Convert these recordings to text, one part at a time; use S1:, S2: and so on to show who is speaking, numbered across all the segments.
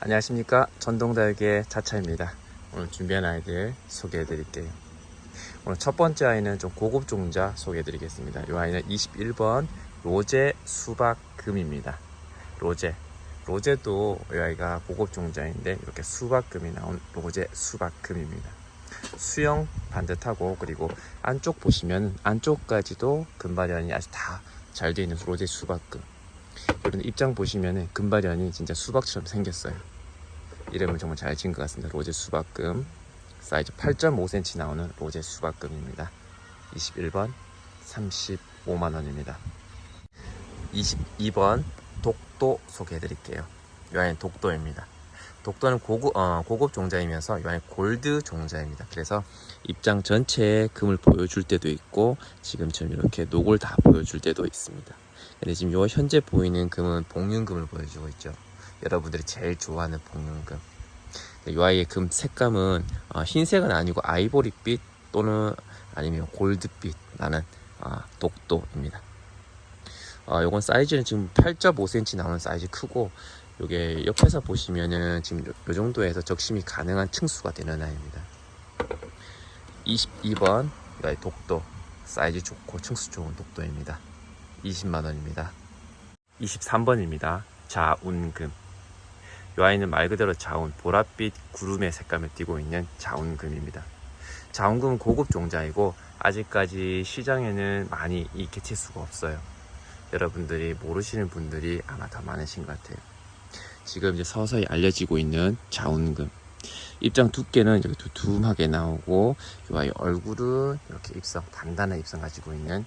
S1: 안녕하십니까. 전동다육의 자차입니다. 오늘 준비한 아이들 소개해 드릴게요. 오늘 첫 번째 아이는 좀 고급 종자 소개해 드리겠습니다. 이 아이는 21번 로제 수박금입니다. 로제 로제도 이 아이가 고급 종자인데 이렇게 수박금이 나온 로제 수박금입니다 수영 반듯하고 그리고 안쪽 보시면 안쪽까지도 금발현이 아주 다 잘 되어 있는 로제 수박금 이런 입장 보시면은 금발현이 진짜 수박처럼 생겼어요. 이름을 정말 잘 지은 것 같습니다. 로제 수박금 사이즈 8.5cm 나오는 로제 수박금입니다. 21번 35만 원입니다. 22번 독도 소개해 드릴게요. 이 아이는 독도입니다. 독도는 고급, 어, 고급 종자이면서 이 아이는 골드 종자입니다. 그래서 입장 전체에 금을 보여줄 때도 있고 지금처럼 이렇게 녹을 다 보여줄 때도 있습니다. 근데 지금 요 현재 보이는 금은 복륜금을 보여주고 있죠. 여러분들이 제일 좋아하는 복륜금. 이 아이의 금 색감은 어, 흰색은 아니고 아이보리빛 또는 아니면 골드빛 나는 어, 독도입니다. 어, 요건 사이즈는 지금 8.5cm 나오는 사이즈 크고 요게 옆에서 보시면은 지금 요, 요 정도에서 적심이 가능한 층수가 되는 아이입니다. 22번 이 아이 독도 사이즈 좋고 층수 좋은 독도입니다. 20만 원입니다. 23번입니다. 자운금. 이 아이는 말 그대로 자운, 보랏빛 구름의 색감을 띠고 있는 자운금입니다. 자운금은 고급 종자이고 아직까지 시장에는 많이 이 개체수가 없어요. 여러분들이 모르시는 분들이 아마 더 많으신 것 같아요. 지금 이제 서서히 알려지고 있는 자운금. 입장 두께는 이렇게 두툼하게 나오고 이 아이 얼굴은 이렇게 입성 단단한 입성 가지고 있는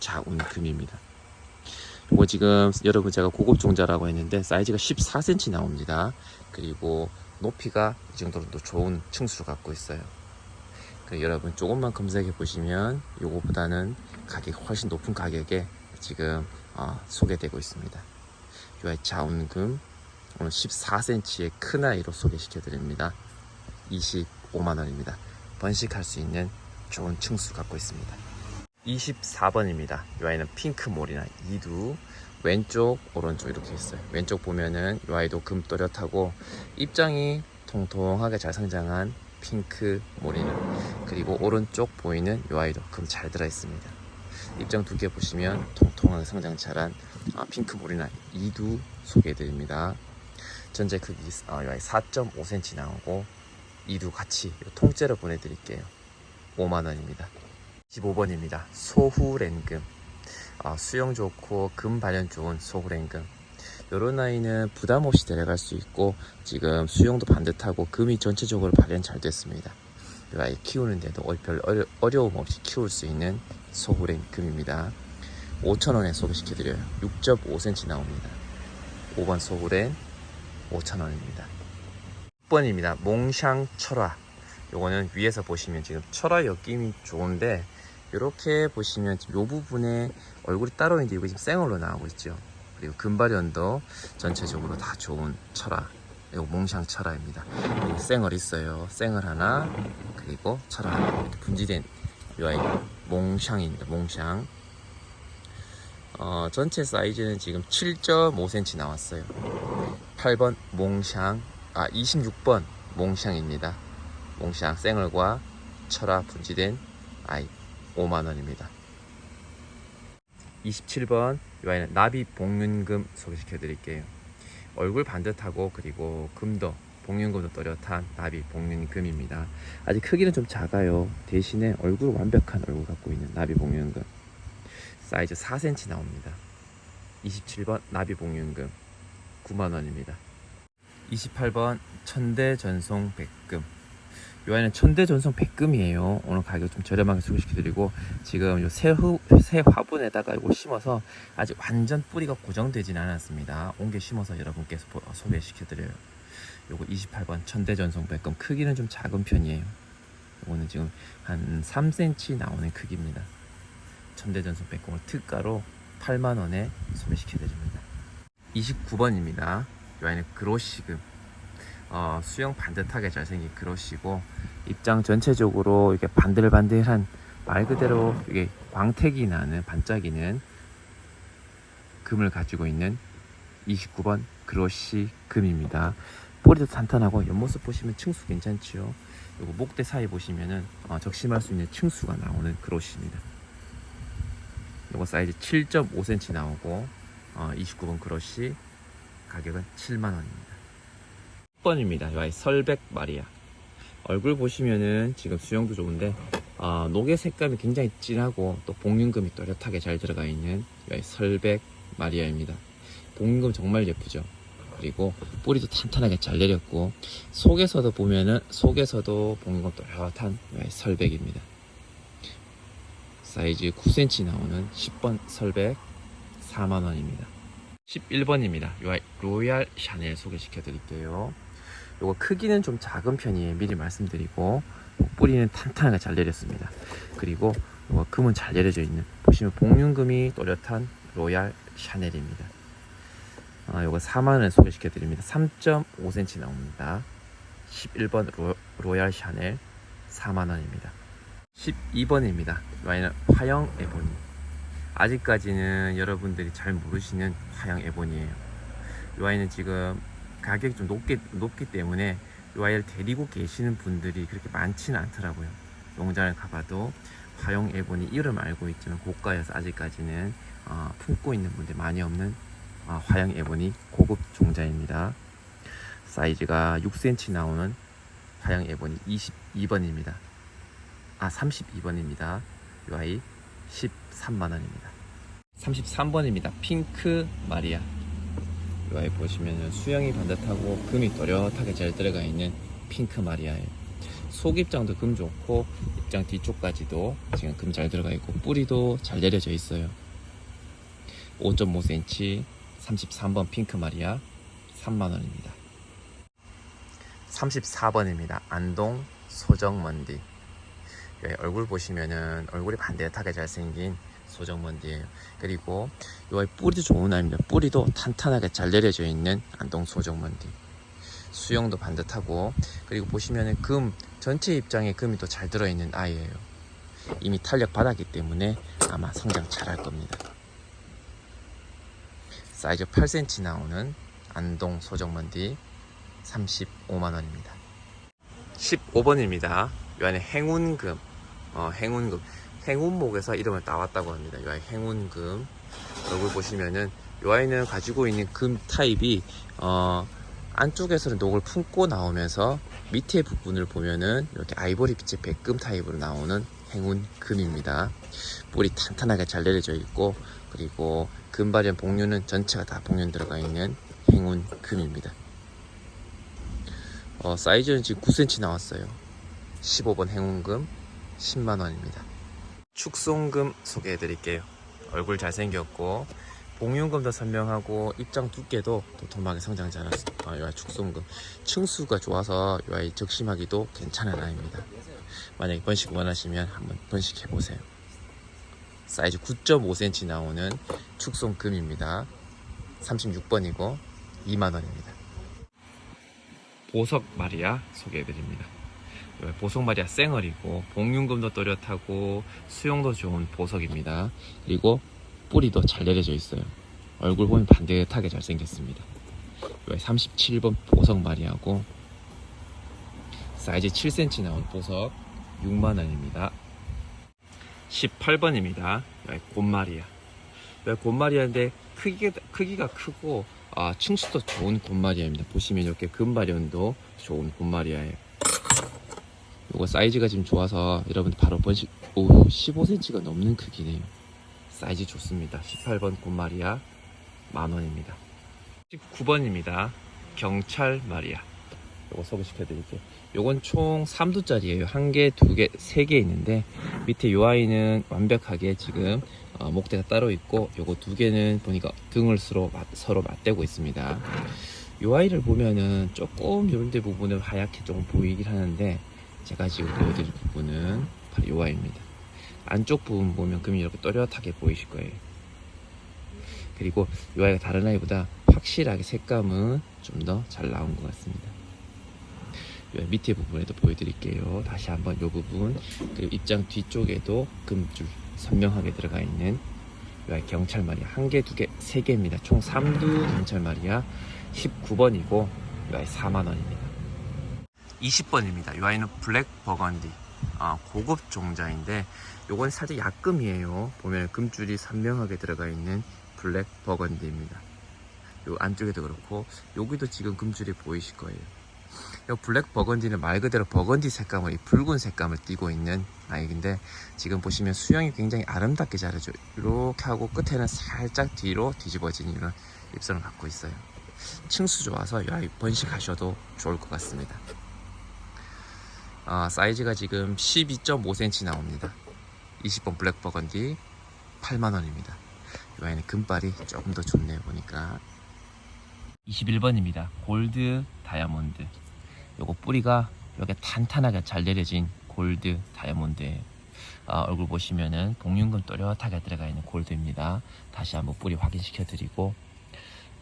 S1: 자운금입니다. 이거 지금 여러분 제가 고급 종자라고 했는데 사이즈가 14cm 나옵니다. 그리고 높이가 이 정도로 또 좋은 층수를 갖고 있어요. 여러분 조금만 검색해 보시면 이거보다는 가격이 훨씬 높은 가격에 지금 어, 소개되고 있습니다. 이 자운금 오늘 14cm의 큰 아이로 소개시켜 드립니다. 25만 원입니다. 번식할 수 있는 좋은 층수 갖고 있습니다. 24번입니다. 이 아이는 핑크몰이나 이두 왼쪽 오른쪽 이렇게 있어요. 왼쪽 보면은 이 아이도 금 또렷하고 입장이 통통하게 잘 성장한 핑크 몰이나 그리고 오른쪽 보이는 이 아이도 금 잘 들어 있습니다. 입장 두 개 보시면 통통하게 성장 잘한 아, 핑크몰이나 이두 소개해드립니다. 전체 크기 아, 이 아이 4.5cm 나오고 이두 같이 통째로 보내드릴게요. 5만 원입니다. 15번입니다. 소후랭금. 아, 수영 좋고 금 발현 좋은 소후랭금. 요런 아이는 부담 없이 데려갈 수 있고 지금 수영도 반듯하고 금이 전체적으로 발현 잘 됐습니다. 이 아이 키우는데도 별 어려, 어려움 없이 키울 수 있는 소후랭금입니다. 5,000원에 소개시켜드려요. 6.5cm 나옵니다. 5번 소후랭 5,000원입니다. 6번입니다. 몽샹 철화. 요거는 위에서 보시면 지금 철화 엮임이 좋은데 이렇게 보시면 요 부분에 얼굴이 따로 있는데 이거 지금 생얼로 나오고 있죠. 그리고 금발현도 전체적으로 다 좋은 철화. 이거 몽샹 철화입니다. 생얼 있어요. 생얼 하나 그리고 철화 하나 이렇게 분지된 요 아이 몽샹입니다. 몽샹. 어, 전체 사이즈는 지금 7.5cm 나왔어요. 8번 몽샹, 아 26번 몽샹입니다. 몽샹 생얼과 철화 분지된 아이 5만 원입니다 27번 이 아이는 나비 복륜금 소개시켜 드릴게요 얼굴 반듯하고 그리고 금도 복륜금도 또렷한 나비 복륜금입니다. 아직 크기는 좀 작아요. 대신에 얼굴 완벽한 얼굴 갖고 있는 나비 복륜금. 사이즈 4cm 나옵니다. 27번 나비 복륜금. 9만원입니다. 28번 천대 전송 백금. 이 아이는 천대 전송 백금이에요. 오늘 가격 좀 저렴하게 소개시켜드리고 지금 요 새, 화분에다가 이거 심어서 아직 완전 뿌리가 고정되진 않았습니다. 옮겨 심어서 여러분께 소, 소개시켜드려요. 요거 28번 천대 전송 백금 크기는 좀 작은 편이에요. 요거는 지금 한 3cm 나오는 크기입니다. 천대 전송 백금을 특가로 8만원에 소개시켜드립니다. 29번입니다. 이 아이는 그로시금 어, 수영 반듯하게 잘생긴 그로시고 입장 전체적으로 이렇게 반들반들한 말 그대로 이게 광택이 나는 반짝이는 금을 가지고 있는 29번 그로시 금입니다. 뿌리도 탄탄하고 옆모습 보시면 층수 괜찮지요. 그리고 목대 사이 보시면은 어, 적심할 수 있는 층수가 나오는 그로시입니다. 요거 사이즈 7.5cm 나오고 어, 29번 그로시 가격은 7만 원입니다. 10번입니다. 여기 설백 마리아. 얼굴 보시면은 지금 수영도 좋은데 어, 녹의 색감이 굉장히 진하고 또 복륜금이 또렷하게 잘 들어가 있는 여기 설백 마리아입니다. 복륜금 정말 예쁘죠. 그리고 뿌리도 탄탄하게 잘 내렸고 속에서도 보면은 속에서도 복륜금 또렷한 여기 설백입니다. 사이즈 9cm 나오는 10번 설백 4만원입니다. 11번입니다. 로얄 샤넬 소개시켜 드릴게요. 요거 크기는 좀 작은 편이에요. 미리 말씀드리고 뿌리는 탄탄하게 잘 내렸습니다. 그리고 요거 금은 잘 내려져 있는 보시면 복륜금이 또렷한 로얄 샤넬입니다. 아, 요거 4만원에 소개시켜 드립니다. 3.5cm 나옵니다. 11번 로, 로얄 샤넬 4만원입니다. 12번입니다. 와인은 화영 에보니. 아직까지는 여러분들이 잘 모르시는 화영 에보니예요. 이 와인은 지금 가격이 좀 높기, 높기 때문에 이 와인을 데리고 계시는 분들이 그렇게 많지는 않더라고요. 농장을 가봐도 화영 에보니 이름 알고 있지만 고가여서 아직까지는 어, 품고 있는 분들 많이 없는 어, 화영 에보니 고급 종자입니다. 사이즈가 6cm 나오는 화영 에보니 22번입니다. 아 32번입니다. 이 아이 13만원입니다. 33번입니다. 핑크 마리아. 이 아이 보시면 수영이 반듯하고 금이 또렷하게 잘 들어가 있는 핑크 마리아예요. 속 입장도 금 좋고 입장 뒤쪽까지도 지금 금 잘 들어가 있고 뿌리도 잘 내려져 있어요. 5.5cm 33번 핑크 마리아 3만원입니다. 34번입니다. 안동 소정먼디. 여기 얼굴 보시면은 얼굴이 반듯하게 잘생긴 소정먼디예요. 그리고 여기 뿌리도 좋은 아입니다. 뿌리도 탄탄하게 잘 내려져 있는 안동 소정먼디. 수영도 반듯하고 그리고 보시면은 금 전체 입장에 금이 또 잘 들어있는 아이예요. 이미 탄력 받았기 때문에 아마 성장 잘할 겁니다. 사이즈 8cm 나오는 안동 소정먼디 35만 원입니다. 15번입니다. 이 안에 행운금, 어, 행운금, 행운목에서 이름을 따왔다고 합니다. 이 아이 행운금 얼굴 보시면은 이 아이는 가지고 있는 금 타입이 어, 안쪽에서는 녹을 품고 나오면서 밑에 부분을 보면은 이렇게 아이보리 빛의 백금 타입으로 나오는 행운 금입니다. 뿌리 탄탄하게 잘 내려져 있고 그리고 금발현 복륜은 전체가 다 복륜 들어가 있는 행운 금입니다. 어, 사이즈는 지금 9cm 나왔어요. 15번 행운금 10만원입니다. 축송금 소개해 드릴게요. 얼굴 잘생겼고, 봉윤금도 설명하고, 입장 두께도 도톰하게 성장 잘했어. 아, 이 아이 축송금. 층수가 좋아서 이 아이 적심하기도 괜찮은 아이입니다. 만약에 번식 원하시면 한번 번식해 보세요. 사이즈 9.5cm 나오는 축송금입니다. 36번이고 2만원입니다. 보석 마리아 소개해드립니다. 보석 마리아 쌩얼이고 복륜금도 또렷하고 수용도 좋은 보석입니다. 그리고 뿌리도 잘 내려져 있어요. 얼굴 보면 반듯하게 잘생겼습니다. 37번 보석 마리아고 사이즈 7cm 나온 보석 6만원입니다. 18번입니다. 곰마리아. 곰마리아인데 크기가, 크기가 크고 아, 층수도 좋은 곰마리아입니다. 보시면 이렇게 금발연도 좋은 곰마리아예요. 이거 사이즈가 지금 좋아서 여러분들 바로 번식 오 15cm가 넘는 크기네요. 사이즈 좋습니다. 18번 곰마리아 만원입니다. 19번입니다. 경찰 마리아. 요거 소개시켜 드릴게요. 요건 총 3두짜리예요. 한 개, 두 개, 세 개 있는데 밑에 요 아이는 완벽하게 지금 어, 목대가 따로 있고 요거 두 개는 보니까 등을 서로, 맞, 서로 맞대고 있습니다. 요 아이를 보면은 조금 요런데 부분은 하얗게 조금 보이긴 하는데 제가 지금 보여드릴 부분은 바로 요 아이입니다. 안쪽 부분 보면 금이 이렇게 또렷하게 보이실 거예요. 그리고 요 아이가 다른 아이보다 확실하게 색감은 좀 더 잘 나온 것 같습니다. 요 밑에 부분에도 보여드릴게요. 다시 한번 요 부분 그리고 입장 뒤쪽에도 금줄 선명하게 들어가 있는 요 경찰 마리아 한 개, 두 개, 세 개입니다. 총 3두 경찰 마리아 19번이고 요 아이 4만 원입니다. 20번입니다. 요 아이는 블랙 버건디 아, 고급 종자인데 요건 살짝 약금이에요. 보면 금줄이 선명하게 들어가 있는 블랙 버건디입니다. 요 안쪽에도 그렇고 여기도 지금 금줄이 보이실 거예요. 요 블랙 버건디는 말 그대로 버건디 색감을 이 붉은 색감을 띠고 있는 아이인데 지금 보시면 수영이 굉장히 아름답게 자르죠. 이렇게 하고 끝에는 살짝 뒤로 뒤집어진 이런 입선을 갖고 있어요. 층수 좋아서 이 아이 번식하셔도 좋을 것 같습니다. 아, 사이즈가 지금 12.5cm 나옵니다. 20번 블랙 버건디 8만 원입니다. 이 아이는 금발이 조금 더 좋네요 보니까 21번입니다. 골드 다이아몬드. 요거 뿌리가 이렇게 탄탄하게 잘 내려진 골드 다이아몬드예요. 아, 얼굴 보시면은 복륜금 또렷하게 들어가 있는 골드입니다. 다시 한번 뿌리 확인시켜 드리고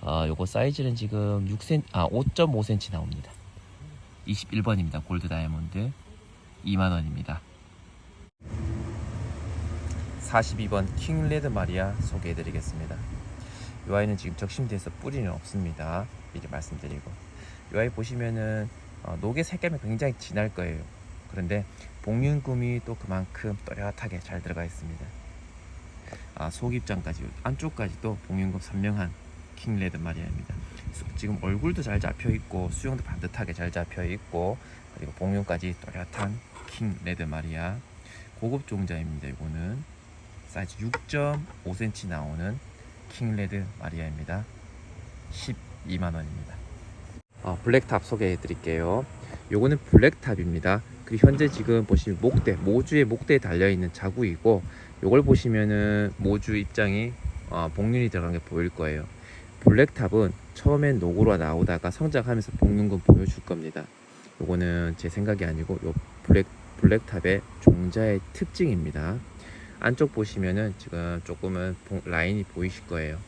S1: 어, 요거 사이즈는 지금 6cm, 아 5.5cm 나옵니다. 21번입니다. 골드 다이아몬드 2만 원입니다. 42번 킹 레드 마리아 소개해 드리겠습니다. 이 아이는 지금 적심돼서 뿌리는 없습니다. 미리 말씀드리고 이 아이 보시면은 어, 녹의 색감이 굉장히 진할 거예요. 그런데 복륜금이 또 그만큼 또렷하게 잘 들어가 있습니다. 아, 속 입장까지 안쪽까지도 복륜금 선명한 킹레드 마리아입니다. 지금 얼굴도 잘 잡혀 있고 수영도 반듯하게 잘 잡혀 있고 그리고 복륜까지 또렷한 킹레드 마리아 고급 종자입니다. 이거는 사이즈 6.5cm 나오는 킹레드 마리아입니다. 12만 원입니다. 어, 블랙탑 소개해 드릴게요. 요거는 블랙탑입니다. 그리고 현재 지금 보시면 목대, 모주의 목대에 달려 있는 자구이고 요걸 보시면은 모주 입장이 어, 복륜이 들어간 게 보일 거예요. 블랙탑은 처음엔 녹으로 나오다가 성장하면서 복륜금 보여줄 겁니다. 요거는 제 생각이 아니고 요 블랙 블랙탑의 종자의 특징입니다. 안쪽 보시면은 지금 조금은 보- 라인이 보이실 거예요.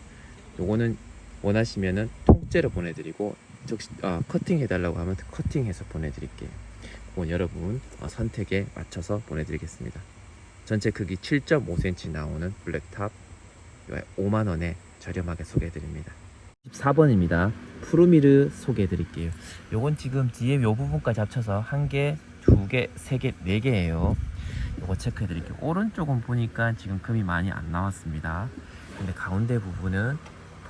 S1: 요거는 원하시면은 통째로 보내드리고 적시, 아, 커팅 해달라고 하면 커팅해서 보내드릴게요. 그건 여러분 어, 선택에 맞춰서 보내드리겠습니다. 전체 크기 7.5cm 나오는 블랙탑 5만 원에 저렴하게 소개해드립니다. 14번입니다. 푸르미르 소개해드릴게요. 요건 지금 뒤에 요 부분까지 합쳐서 한 개, 두 개, 세 개, 네 개예요. 요거 체크해드릴게요. 오른쪽은 보니까 지금 금이 많이 안 나왔습니다. 근데 가운데 부분은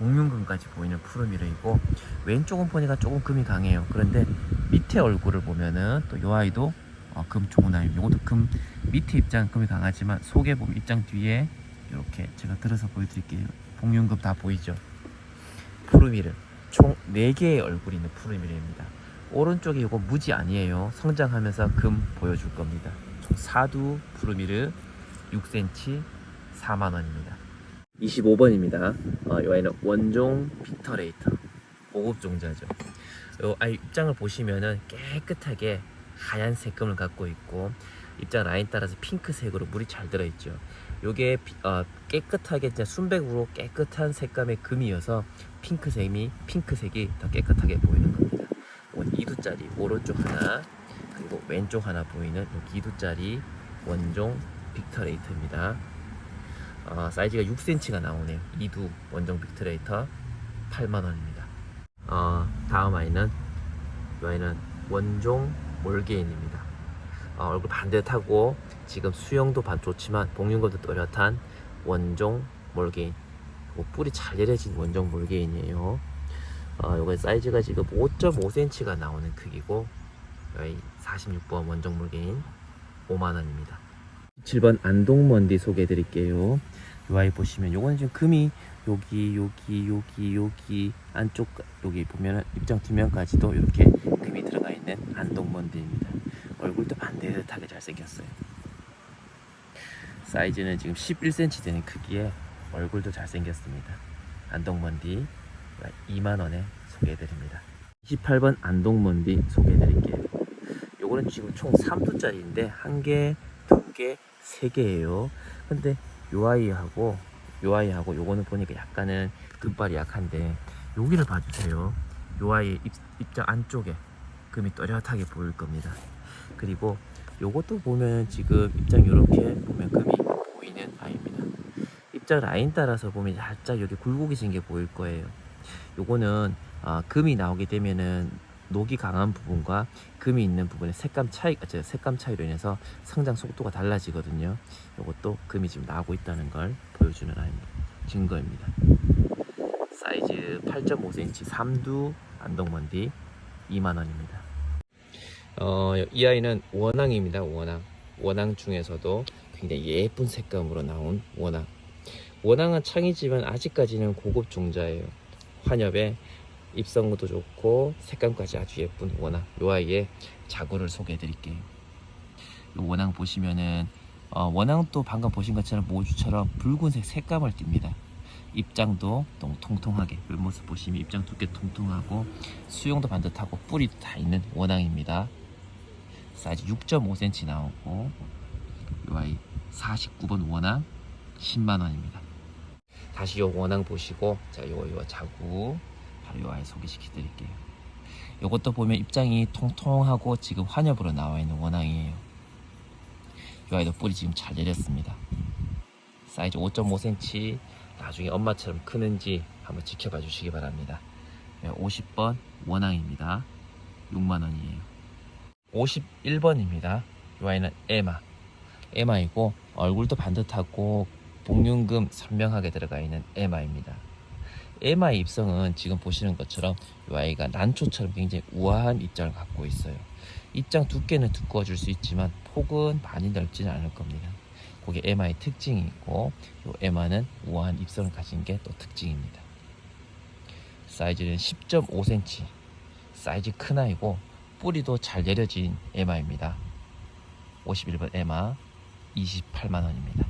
S1: 복륜금까지 보이는 푸르미르이고 왼쪽은 보니까 조금 금이 강해요. 그런데 밑에 얼굴을 보면은 또 요 아이도 어, 금 좋은 아이. 요것도 금 밑에 입장 금이 강하지만 속에 보면 입장 뒤에 이렇게 제가 들어서 보여드릴게요. 복륜금 다 보이죠? 푸르미르 총 4개의 얼굴이 있는 푸르미르입니다. 오른쪽에 이거 무지 아니에요. 성장하면서 금 보여줄 겁니다. 총 4두 푸르미르 6cm 4만원입니다. 25번입니다. 어, 이 아이는 원종 빅터레이터 고급 종자죠. 이 아이 입장을 보시면은 깨끗하게 하얀 색감을 갖고 있고 입장 라인 따라서 핑크색으로 물이 잘 들어있죠. 요게 비- 어, 깨끗하게 진짜 순백으로 깨끗한 색감의 금이어서 핑크색이 핑크색이 더 깨끗하게 보이는 겁니다. 이건 2두짜리 오른쪽 하나 그리고 왼쪽 하나 보이는 여기 2두짜리 원종 빅터레이터입니다. 어, 사이즈가 6cm가 나오네요. 2두 원종 빅터레이터 8만 원입니다. 어, 다음 아이는 이 아이는 원종 몰게인입니다. 어, 얼굴 반듯하고 지금 수영도 반 좋지만 복륜것도 또렷한 원종 몰게인. 뭐 뿌리 잘 내려진 원종 몰게인이에요. 어, 요거 사이즈가 지금 5.5cm가 나오는 크기고 여기 46번 원종 몰게인 5만 원입니다. 7번 안동먼디 소개해 드릴게요. 요 아이 보시면 요거는 지금 금이 여기 여기 여기 여기 안쪽 여기 보면은 입장 뒷면까지도 이렇게 금이 들어가 있는 안동먼디입니다. 얼굴도 반듯하게 잘생겼어요. 사이즈는 지금 11cm 되는 크기에 얼굴도 잘생겼습니다. 안동먼디 2만원에 소개해드립니다. 28번 안동먼디 소개해드릴게요. 요거는 지금 총 3두짜리인데 한 개, 두 개, 세 개예요. 근데 요 아이하고 요 아이하고 요거는 보니까 약간은 끝발이 약한데 여기를 봐주세요. 요 아이 입, 입장 안쪽에 금이 또렷하게 보일 겁니다. 그리고 요것도 보면 지금 입장 이렇게 보면 금이 보이는 아이입니다. 입장 라인 따라서 보면 살짝 여기 굴곡이 진 게 보일 거예요. 요거는 아, 금이 나오게 되면은 녹이 강한 부분과 금이 있는 부분의 색감 차이, 아, 저 색감 차이로 인해서 성장 속도가 달라지거든요. 요것도 금이 지금 나오고 있다는 걸 보여주는. 증거입니다. 사이즈 8.5cm 삼두 안동먼디 2만 원입니다. 어, 이 아이는 원앙입니다. 원앙. 원앙 중에서도 굉장히 예쁜 색감으로 나온 원앙. 원앙은 창이지만 아직까지는 고급 종자예요. 환엽에 입성도 좋고 색감까지 아주 예쁜 원앙. 요 아이의 자구를 소개해 드릴게요. 요 원앙 보시면은 어, 원앙도 방금 보신 것처럼 모주처럼 붉은색 색감을 띱니다. 입장도 너무 통통하게 옆모습 보시면 입장 두께 통통하고 수용도 반듯하고 뿌리도 다 있는 원앙입니다. 사이즈 6.5cm 나오고 이 아이 49번 원앙 10만 원입니다. 다시 요 원앙 보시고 자 요거 요 자구 바로 요 아이 소개시켜 드릴게요. 요것도 보면 입장이 통통하고 지금 환엽으로 나와 있는 원앙이에요. 요 아이도 뿌리 지금 잘 내렸습니다. 사이즈 5.5cm 나중에 엄마처럼 크는지 한번 지켜봐 주시기 바랍니다. 50번 원앙입니다. 6만 원이에요. 51번입니다. 이 아이는 에마. 에마이고 얼굴도 반듯하고 복륜금 선명하게 들어가 있는 에마입니다. 에마의 입성은 지금 보시는 것처럼 이 아이가 난초처럼 굉장히 우아한 입장을 갖고 있어요. 입장 두께는 두꺼워질 수 있지만 폭은 많이 넓지는 않을 겁니다. 그게 에마의 특징이 있고 이 에마는 우아한 입성을 가진 게 또 특징입니다. 사이즈는 10.5cm 사이즈 큰 아이고 뿌리도 잘 내려진 에마입니다. 51번 에마 28만 원입니다.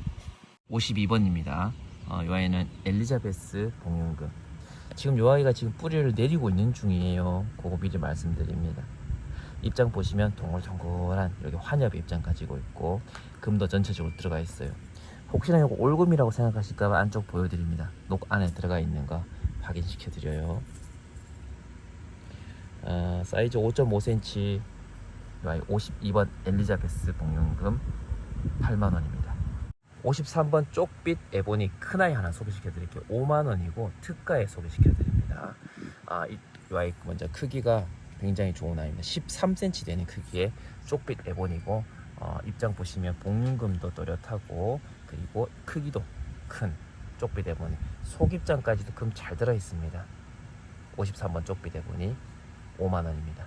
S1: 52번입니다. 어, 이 아이는 엘리자베스 봉윤금. 지금 이 아이가 지금 뿌리를 내리고 있는 중이에요. 그거 미리 말씀드립니다. 입장 보시면 동글동글한 여기 환엽 입장 가지고 있고 금도 전체적으로 들어가 있어요. 혹시나 이거 올금이라고 생각하실까봐 안쪽 보여드립니다. 녹 안에 들어가 있는 거 확인시켜 드려요. 어, 사이즈 5.5cm 52번 엘리자베스 복륜금 8만원입니다 53번 쪽빛 에보니 큰아이 하나 소개시켜 드릴게요 5만원이고 특가에 소개시켜 드립니다 아, 이, 이 아이 먼저 크기가 굉장히 좋은 아이입니다 13cm 되는 크기의 쪽빛 에보니고 어, 입장 보시면 복륜금도 또렷하고 그리고 크기도 큰 쪽빛 에보니 속입장까지도 금 잘 들어 있습니다 53번 쪽빛 에보니 5만 원입니다.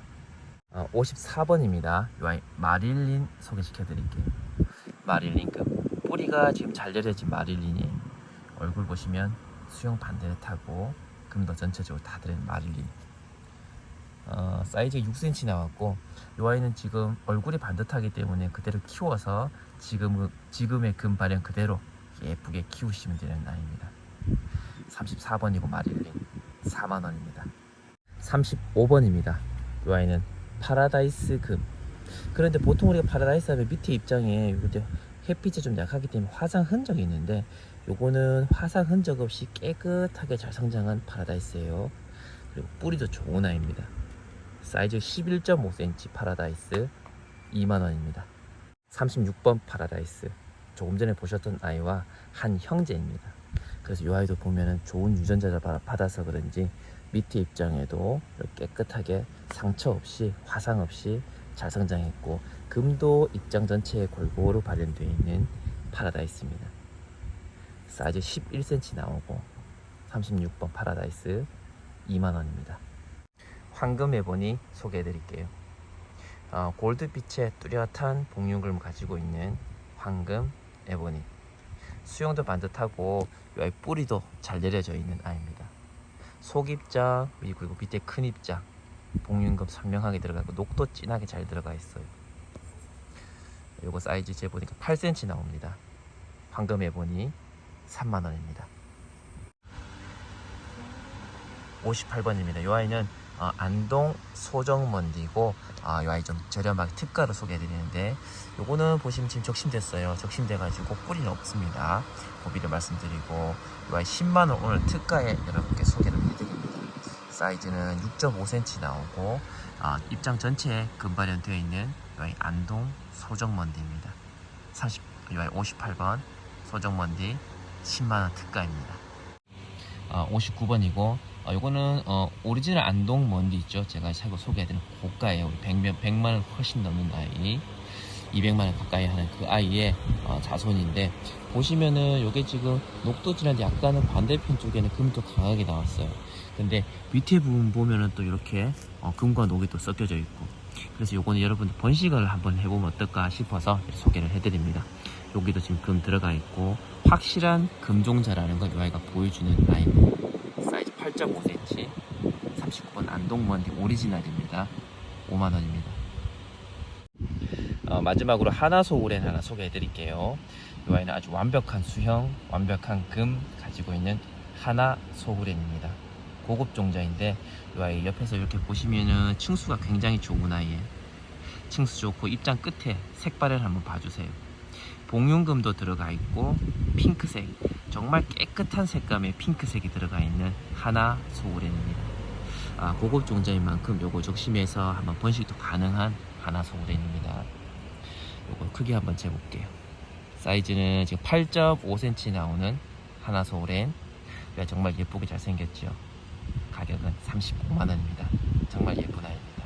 S1: 어, 54번입니다. 요 아이 마릴린 소개시켜 드릴게요. 마릴린 급 뿌리가 지금 잘 내려진 마릴린이에요. 얼굴 보시면 수영 반듯하고 금도 전체적으로 다 들은 마릴린. 어, 사이즈 6cm 나왔고 요 아이는 지금 얼굴이 반듯하기 때문에 그대로 키워서 지금 지금의 금 발현 그대로 예쁘게 키우시면 되는 아이입니다. 34번이고 마릴린 4만 원입니다. 35번입니다. 이 아이는 파라다이스 금. 그런데 보통 우리가 파라다이스 하면 밑에 입장에 햇빛이 좀 약하기 때문에 화상 흔적이 있는데 요거는 화상 흔적 없이 깨끗하게 잘 성장한 파라다이스예요. 그리고 뿌리도 좋은 아이입니다. 사이즈 11.5cm 파라다이스 2만원입니다. 36번 파라다이스. 조금 전에 보셨던 아이와 한 형제입니다. 그래서 이 아이도 보면은 좋은 유전자를 받- 받아서 그런지 밑에 입장에도 깨끗하게 상처 없이 화상 없이 잘 성장했고 금도 입장 전체에 골고루 발현되어 있는 파라다이스입니다. 사이즈 11cm 나오고 36번 파라다이스 2만원입니다. 황금 에보니 소개해 드릴게요. 어, 골드빛의 뚜렷한 복륜금을 가지고 있는 황금 에보니 수영도 반듯하고 뿌리도 잘 내려져 있는 아이입니다. 속입장 그리고 밑에 큰 입장 복륜금 선명하게 들어가고 녹도 진하게 잘 들어가 있어요. 요거 사이즈 재 보니까 8cm 나옵니다. 황금 에보니 3만 원입니다. 58번입니다. 이 아이는 어, 안동 소정먼디고 아, 이 아이 좀 저렴하게 특가로 소개해드리는데 요거는 보시면 지금 적심됐어요. 적심돼가지고 뿌리는 없습니다. 고비를 말씀드리고 이 아이 10만원 오늘 특가에 여러분께 소개를 해드립니다. 사이즈는 6.5cm 나오고 아, 입장 전체에 금발현 되어 있는 여기 안동 소정먼디입니다. 30, 여기 58번 소정먼디 10만원 특가입니다. 아, 59번이고 어, 요거는 어, 오리지널 안동 먼디 있죠. 제가 최고 소개해드린 고가예요. 우리 100만, 100만원 훨씬 넘는 아이 200만원 가까이 하는 그 아이의 어, 자손인데 보시면은 요게 지금 녹도질한데 약간은 반대편 쪽에는 금이 또 강하게 나왔어요. 근데 밑에 부분 보면은 또 이렇게 어, 금과 녹이 또 섞여져 있고 그래서 요거는 여러분들 번식을 한번 해보면 어떨까 싶어서 소개를 해드립니다. 여기도 지금 금 들어가 있고 확실한 금종자라는 걸 이 아이가 보여주는 아이입니다. 사이즈 8.5cm 39번 안동먼디 오리지널입니다. 5만원입니다. 어, 마지막으로 하나 소울엔 하나 소개해 드릴게요. 이 아이는 아주 완벽한 수형, 완벽한 금 가지고 있는 하나 소울엔입니다. 고급 종자인데 이 아이 옆에서 이렇게 보시면은 층수가 굉장히 좋은 아이예요. 층수 좋고 입장 끝에 색발을 한번 봐주세요. 봉윤금도 들어가 있고 핑크색 정말 깨끗한 색감의 핑크색이 들어가 있는 하나 소울엔입니다. 아, 고급 종자인 만큼 요거 적심해서 한번 번식도 가능한 하나 소울엔입니다. 요거 크기 한번 재볼게요. 사이즈는 지금 8.5cm 나오는 하나 소울엔 정말 예쁘게 잘생겼죠. 가격은 35만원입니다. 정말 예쁜 아이입니다.